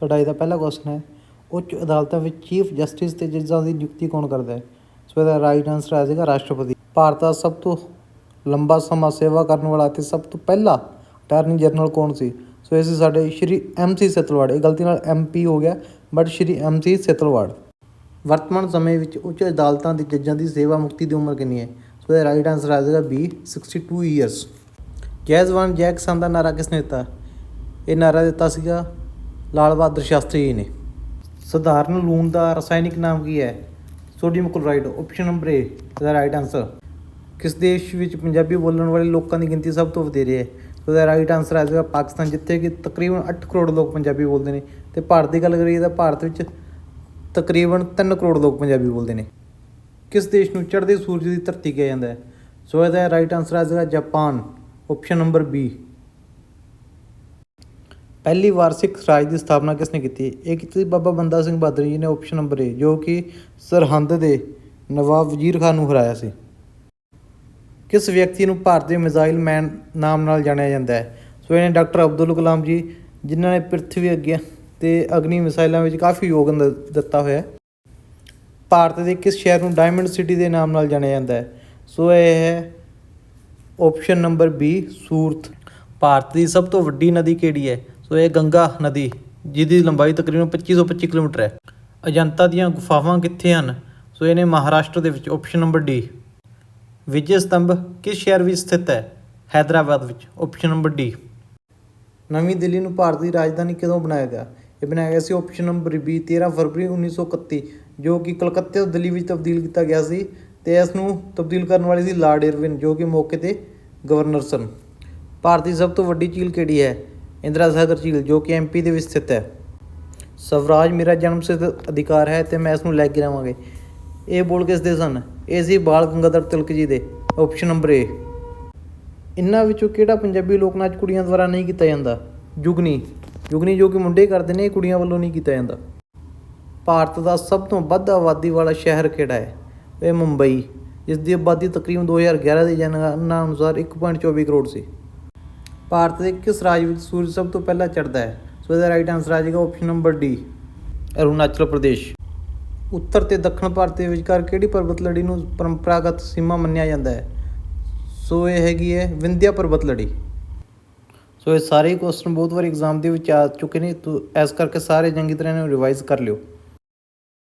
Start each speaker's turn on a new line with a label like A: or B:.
A: ਸਾਡਾ ਇਹਦਾ ਪਹਿਲਾ ਕੁਐਸਚਨ ਹੈ, ਉੱਚ ਅਦਾਲਤਾਂ ਵਿੱਚ ਚੀਫ ਜਸਟਿਸ ਤੇ ਜੱਜਾਂ ਦੀ ਨਿਯੁਕਤੀ ਕੌਣ ਕਰਦਾ ਹੈ? ਸੋ ਇਹਦਾ ਰਾਈਟ ਆਨਸਰ ਆ ਜਾਏਗਾ ਰਾਸ਼ਟਰਪਤੀ। ਭਾਰਤ ਦਾ ਸਭ ਤੋਂ ਲੰਬਾ ਸਮਾਂ ਸੇਵਾ ਕਰਨ ਵਾਲਾ ਅਤੇ ਸਭ ਤੋਂ ਪਹਿਲਾ ਅਟਾਰਨੀ ਜਨਰਲ ਕੌਣ ਸੀ? ਸੋ ਇਹ ਸੀ ਸਾਡੇ ਸ਼੍ਰੀ ਐਮ ਸੀ ਸਤਲਵਾੜ, ਇਹ ਗਲਤੀ ਨਾਲ ਐਮ ਪੀ ਹੋ ਗਿਆ ਬਟ ਸ਼੍ਰੀ ਐਮ ਸੀ ਸਤਲਵਾੜ। ਵਰਤਮਾਨ ਸਮੇਂ ਵਿੱਚ ਉੱਚ ਅਦਾਲਤਾਂ ਦੇ ਜੱਜਾਂ ਦੀ ਸੇਵਾ ਮੁਕਤੀ ਦੀ ਉਮਰ ਕਿੰਨੀ ਹੈ? ਸੋ ਇਹਦਾ ਰਾਈਟ ਆਨਸਰ ਆ ਜਾਏਗਾ ਬੀ 62 ਇਅਰਸ ਜੈਜ਼ਵਾਨ ਜੈ ਕਿਸਾਨ ਦਾ ਨਾਰਾ ਕਿਸ ਨੇ ਦਿੱਤਾ? ਇਹ ਨਾਰਾ ਦਿੱਤਾ ਸੀਗਾ ਲਾਲ ਬਹਾਦਰ ਸ਼ਾਸਤਰੀ ਜੀ ਨੇ। ਸਧਾਰਨ ਲੂਣ ਦਾ ਰਸਾਇਣਿਕ ਨਾਮ ਕੀ ਹੈ? Sodium chloride option number A ਇਹਦਾ ਰਾਈਟ ਆਨਸਰ ਕਿਸ ਦੇਸ਼ ਵਿੱਚ ਪੰਜਾਬੀ ਬੋਲਣ ਵਾਲੇ ਲੋਕਾਂ ਦੀ ਗਿਣਤੀ ਸਭ ਤੋਂ ਵਧੇਰੇ ਹੈ? ਸੋ ਇਹਦਾ ਰਾਈਟ ਆਨਸਰ ਆ ਜਾਵੇਗਾ ਪਾਕਿਸਤਾਨ, ਜਿੱਥੇ ਕਿ ਤਕਰੀਬਨ 8 ਕਰੋੜ ਲੋਕ ਪੰਜਾਬੀ ਬੋਲਦੇ ਨੇ। ਤੇ ਭਾਰਤ ਦੀ ਗੱਲ ਕਰੀਏ ਤਾਂ ਭਾਰਤ ਵਿੱਚ ਤਕਰੀਬਨ 3 ਕਰੋੜ ਲੋਕ ਪੰਜਾਬੀ ਬੋਲਦੇ ਨੇ। ਕਿਸ ਦੇਸ਼ ਨੂੰ ਚੜ੍ਹਦੇ ਸੂਰਜ ਦੀ ਧਰਤੀ ਕਿਹਾ ਜਾਂਦਾ ਹੈ? ਸੋ ਇਹਦਾ ਰਾਈਟ ਆਨਸਰ ਆ ਜਾਏਗਾ ਜਾਪਾਨ ਆਪਸ਼ਨ ਨੰਬਰ ਬੀ ਪਹਿਲੀ ਵਾਰ ਸਿੱਖ ਰਾਜ ਦੀ ਸਥਾਪਨਾ ਕਿਸ ਨੇ ਕੀਤੀ? ਇਹ ਕੀਤੀ ਬਾਬਾ ਬੰਦਾ ਸਿੰਘ ਬਹਾਦਰ ਜੀ ਨੇ ਆਪਸ਼ਨ ਨੰਬਰ ਏ ਜੋ ਕਿ ਸਰਹੰਦ ਦੇ ਨਵਾਬ ਵਜ਼ੀਰ ਖਾਨ ਨੂੰ ਹਰਾਇਆ ਸੀ। ਕਿਸ ਵਿਅਕਤੀ ਨੂੰ ਭਾਰਤੀ ਦੇ ਮਿਜ਼ਾਈਲ ਮੈਨ ਨਾਮ ਨਾਲ ਜਾਣਿਆ ਜਾਂਦਾ ਹੈ? ਸੋ ਇਹਨੇ ਡਾਕਟਰ ਅਬਦੁਲ ਕਲਾਮ ਜੀ, ਜਿਨ੍ਹਾਂ ਨੇ ਪ੍ਰithvi ਅੱਗੇ ਤੇ ਅਗਨੀ ਮਿਸਾਈਲਾਂ ਵਿੱਚ ਕਾਫੀ ਯੋਗਦਾਨ ਦਿੱਤਾ ਹੋਇਆ ਹੈ। ਭਾਰਤ ਦੇ ਕਿਸ ਸ਼ਹਿਰ ਨੂੰ ਡਾਇਮੰਡ ਸਿਟੀ ਦੇ ਨਾਮ ਨਾਲ ਜਾਣਿਆ ਜਾਂਦਾ ਹੈ? ਸੋ ਇਹ ਹੈ option number B Surat. Bharat ਦੀ ਸਭ ਤੋਂ ਵੱਡੀ ਨਦੀ ਕਿਹੜੀ ਹੈ? ਸੋ ਇਹ ਗੰਗਾ ਨਦੀ, ਜਿਹਦੀ ਲੰਬਾਈ ਤਕਰੀਬਨ 2525 ਕਿਲੋਮੀਟਰ ਹੈ। ਅਜੰਤਾ ਦੀਆਂ ਗੁਫਾਵਾਂ ਕਿੱਥੇ ਹਨ? ਸੋ ਇਹਨੇ ਮਹਾਰਾਸ਼ਟਰ ਦੇ ਵਿੱਚ option number D Vijay Stambh ਕਿਸ ਸ਼ਹਿਰ ਵਿੱਚ ਸਥਿਤ ਹੈ? ਹੈਦਰਾਬਾਦ ਵਿੱਚ ਆਪਸ਼ਨ ਨੰਬਰ ਡੀ ਨਵੀਂ ਦਿੱਲੀ ਨੂੰ ਭਾਰਤ ਦੀ ਰਾਜਧਾਨੀ ਕਦੋਂ ਬਣਾਇਆ ਗਿਆ? ਇਹ ਬਣਾਇਆ ਗਿਆ ਸੀ ਆਪਸ਼ਨ ਨੰਬਰ ਬੀ 13 ਫਰਵਰੀ 1931 ਜੋ ਕਿ ਕਲਕੱਤੇ ਤੋਂ ਦਿੱਲੀ ਵਿੱਚ ਤਬਦੀਲ ਕੀਤਾ ਗਿਆ ਸੀ ਤੇ ਇਸ ਨੂੰ ਤਬਦੀਲ ਕਰਨ ਵਾਲੇ ਸੀ ਲਾਰਡ ਇਰਵਿਨ, ਜੋ ਕਿ ਮੌਕੇ ਤੇ ਗਵਰਨਰ ਸਨ। ਭਾਰਤ ਦੀ ਸਭ ਤੋਂ ਵੱਡੀ ਝੀਲ ਕਿਹੜੀ ਹੈ? ਇੰਦਰਾ ਸਾਗਰ ਝੀਲ, ਜੋ ਕਿ ਐਮਪੀ ਦੇ ਵਿੱਚ ਸਥਿਤ ਹੈ। ਸਵਰਾਜ ਮੇਰਾ ਜਨਮ ਸਿੱਧ ਅਧਿਕਾਰ ਹੈ ਤੇ ਮੈਂ ਇਸ ਨੂੰ ਲੈ ਕੇ ਰਵਾਂਗੇ ਇਹ ਬੋਲ ਕਿਸ ਦੇ ਸਨ? ਇਹ ਸੀ ਬਾਲ ਗੰਗਾਧਰ ਤਿਲਕ ਜੀ ਦੇ। ਆਪਸ਼ਨ ਨੰਬਰ ਏ ਇਹਨਾਂ ਵਿੱਚੋਂ ਕਿਹੜਾ ਪੰਜਾਬੀ ਲੋਕ ਨਾਚ ਕੁੜੀਆਂ ਦੁਆਰਾ ਨਹੀਂ ਕੀਤਾ ਜਾਂਦਾ? ਜੁਗਨੀ। ਜੁਗਨੀ ਜੋ ਕਿ ਮੁੰਡੇ ਕਰਦੇ ਨੇ, ਇਹ ਕੁੜੀਆਂ ਵੱਲੋਂ ਨਹੀਂ ਕੀਤਾ ਜਾਂਦਾ। ਭਾਰਤ ਦਾ ਸਭ ਤੋਂ ਵੱਧ ਆਬਾਦੀ ਵਾਲਾ ਸ਼ਹਿਰ ਕਿਹੜਾ ਹੈ? ਇਹ ਮੁੰਬਈ ਜਿਸ ਦੀ ਆਬਾਦੀ ਤਕਰੀਬਨ 2011 ਦੀ ਜਨਗਣਨਾ ਅਨੁਸਾਰ 1.24 ਕਰੋੜ ਸੀ। ਭਾਰਤ ਦੇ ਕਿਸ ਰਾਜ ਵਿੱਚ ਸੂਰਜ ਸਭ ਤੋਂ ਪਹਿਲਾਂ ਚੜ੍ਹਦਾ ਹੈ? ਸੋ ਇਹਦਾ ਰਾਈਟ ਆਨਸਰ ਆ ਜਾਏਗਾ option number D Arunachal Pradesh. ਉੱਤਰ ਤੇ ਦੱਖਣ ਭਾਰਤ ਦੇ ਵਿਚਕਾਰ ਕਿਹੜੀ ਪਰਬਤ ਲੜੀ ਨੂੰ ਪਰੰਪਰਾਗਤ ਸੀਮਾ ਮੰਨਿਆ ਜਾਂਦਾ ਹੈ? ਸੋ ਇਹ ਹੈਗੀ ਹੈ ਵਿੰਧਿਆ ਪਰਬਤ ਲੜੀ। ਸੋ ਇਹ ਸਾਰੇ ਕੁਐਸਚਨ ਬਹੁਤ ਵਾਰ ਐਗਜ਼ਾਮ ਦੇ ਵਿੱਚ ਆ ਚੁੱਕੇ ਨੇ, ਤੋ ਇਸ ਕਰਕੇ ਸਾਰੇ ਚੰਗੀ ਤਰ੍ਹਾਂ ਇਹਨੂੰ ਰਿਵਾਈਜ਼ ਕਰ ਲਿਓ।